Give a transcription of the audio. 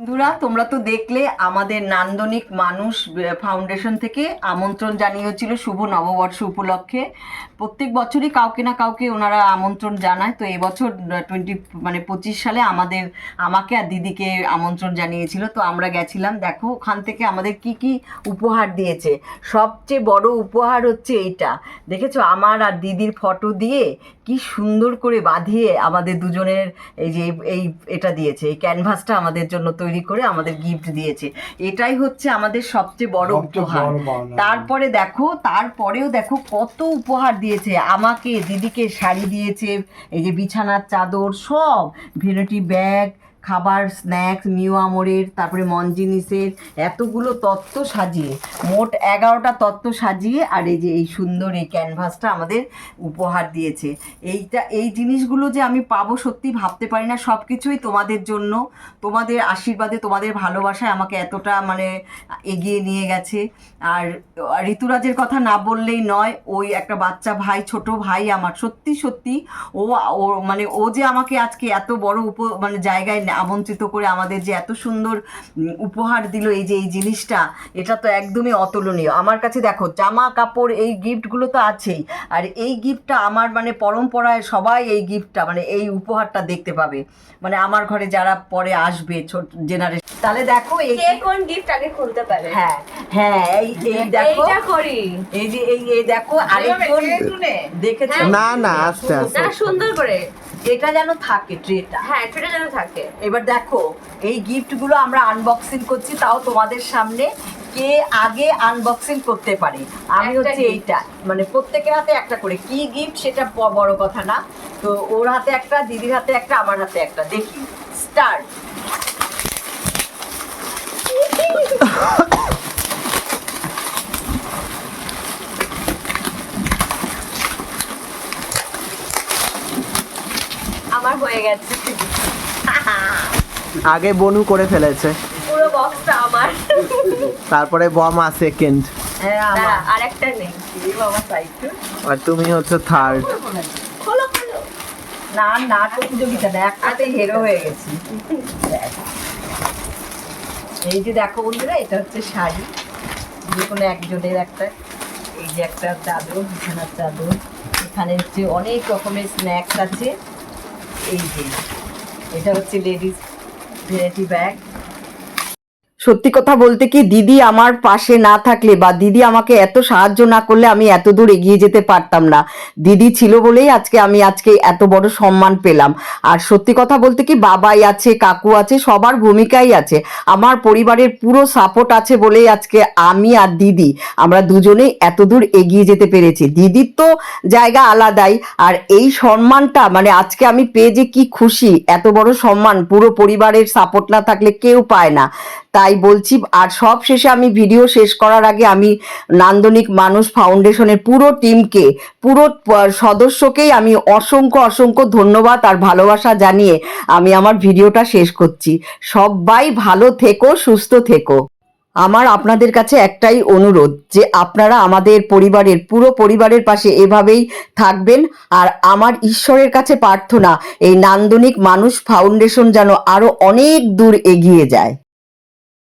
বন্ধুরা, তোমরা তো দেখলে আমাদের নান্দনিক মানুষ ফাউন্ডেশন থেকে আমন্ত্রণ জানিয়েছিল শুভ নববর্ষ উপলক্ষে। প্রত্যেক বছরই কাউকে না কাউকে ওনারা আমন্ত্রণ জানায়। তো এবছর টোয়েন্টি মানে পঁচিশ সালে আমাদের, আমাকে আর দিদিকে আমন্ত্রণ জানিয়েছিল। তো আমরা গেছিলাম। দেখো, ওখান থেকে আমাদের কি কি উপহার দিয়েছে। সবচেয়ে বড় উপহার হচ্ছে এইটা। দেখেছ? আমার আর দিদির ফটো দিয়ে কি সুন্দর করে বাঁধিয়ে আমাদের দুজনের এই যে, এই এটা দিয়েছে। এই ক্যানভাসটা আমাদের জন্য তৈরি করে আমাদের গিফট দিয়েছে। এটাই হচ্ছে আমাদের সবচেয়ে বড় উপহার। তারপরে দেখো তারপরেও দেখো কত উপহার দিয়েছে। আমাকে দিদিকে শাড়ি দিয়েছে এই যে বিছানার চাদর সব। ভেনিটি ব্যাগ খাবার স্ন্যাক্স মিউ আমরের, তারপরে মনজিনিসের, এতগুলো তত্ত্ব সাজিয়ে, মোট এগারোটা তত্ত্ব সাজিয়ে, আর এই যে এই সুন্দর এই ক্যানভাসটা আমাদের উপহার দিয়েছে। এইটা, এই জিনিসগুলো যে আমি পাবো সত্যি ভাবতে পারি না সব কিছুই তোমাদের জন্য, তোমাদের আশীর্বাদে, তোমাদের ভালোবাসায় আমাকে এতটা মানে এগিয়ে নিয়ে গেছে। আর ঋতুরাজের কথা না বললেই নয়, ওই একটা বাচ্চা ভাই, ছোট ভাই আমার, সত্যি সত্যি, ও ও মানে ও যে আমাকে আজকে এত বড় উপ মানে জায়গায় আমন্ত্রিত করে আমাদের যে এত সুন্দর উপহার দিল এই যে এই জিনিসটা এটা তো একদমই অতুলনীয়। আমার কাছে দেখো জামা কাপড় এই গিফটগুলো তো আছেই। আর এই গিফটটা আমার মানে পরম্পরায় সবাই এই গিফটটা মানে এই উপহারটা দেখতে পাবে। মানে আমার ঘরে যারা পরে আসবে ছোট জেনারেশন তাহলে দেখো এই কোন গিফট আগে খুলতে পারে? হ্যাঁ হ্যাঁ এই এই দেখো। এইটা করি। এই যে এই এই দেখো আরেকজন দেখেছ? না না আস্তে আস্তে। সুন্দর করে। এটা যেন থাকে ট্রেটা হ্যাঁ সেটা যেন থাকে। এবার দেখো এই গিফটগুলো আমরা আনবক্সিং করছি তাও তোমাদের সামনে কে আগে আনবক্সিং করতে পারে। আমি হচ্ছে এইটা মানে প্রত্যেকের হাতে একটা করে। কি গিফট সেটা বড় কথা না। তো ওর হাতে একটা দিদির হাতে একটা আমার হাতে একটা। দেখি স্টার্ট আমার হয়ে গেছে। আগে বনু করে ফেলেছে। পুরো বক্সটা আমার। তারপরে বমা সেকেন্ড হ্যাঁ আর একটা নেই। বাবা আর তুমি হচ্ছে থার্ড না না প্রতিযোগিতা না একটাতে হেরো হয়ে গেছি। এই যে দেখো বন্ধুরা এটা হচ্ছে শাড়ি। যে কোনো একজনের একটা এই যে একটা চাদর বিছানার চাদর। এখানে হচ্ছে অনেক রকমের স্ন্যাক্স আছে। এই যে এটা হচ্ছে লেডিস ভেরাইটি ব্যাগ সত্যি কথা বলতে কি দিদি আমার পাশে না থাকলে বা দিদি আমাকে এত সাহায্য না করলে আমি এত দূর এগিয়ে যেতে পারতাম না। দিদি ছিল বলেই আজকে আমি আজকে এত বড় সম্মান পেলাম। আর সত্যি কথা বলতে কি বাবাই আছে, কাকু আছে, সবার ভূমিকাই আছে। আমার পরিবারের পুরো সাপোর্ট আছে বলেই আজকে আমি আর দিদি, আমরা দুজনেই এত দূর এগিয়ে যেতে পেরেছি। দিদির তো জায়গা আলাদাই। আর এই সম্মানটা মানে আজকে আমি পেয়ে যে কি খুশি, এত বড় সম্মান, পুরো পরিবারের সাপোর্ট না থাকলে কেউ পায় না। তাই বলছি, আর সব শেষে আমি ভিডিও শেষ করার আগে আমি নান্দনিক মানুষ ফাউন্ডেশনের পুরো টিমকে পুরো সদস্যকেই আমি অসংখ্য অসংখ্য ধন্যবাদ আর ভালোবাসা জানিয়ে আমি আমার ভিডিওটা শেষ করছি। সবাই ভালো থেকো, সুস্থ থেকো। আমার আপনাদের কাছে একটাই অনুরোধ যে আপনারা আমাদের পরিবারের, পুরো পরিবারের পাশে এভাবেই থাকবেন আর আমার ঈশ্বরের কাছে প্রার্থনা, এই নান্দনিক মানুষ ফাউন্ডেশন যেন আরও অনেক দূর এগিয়ে যায়।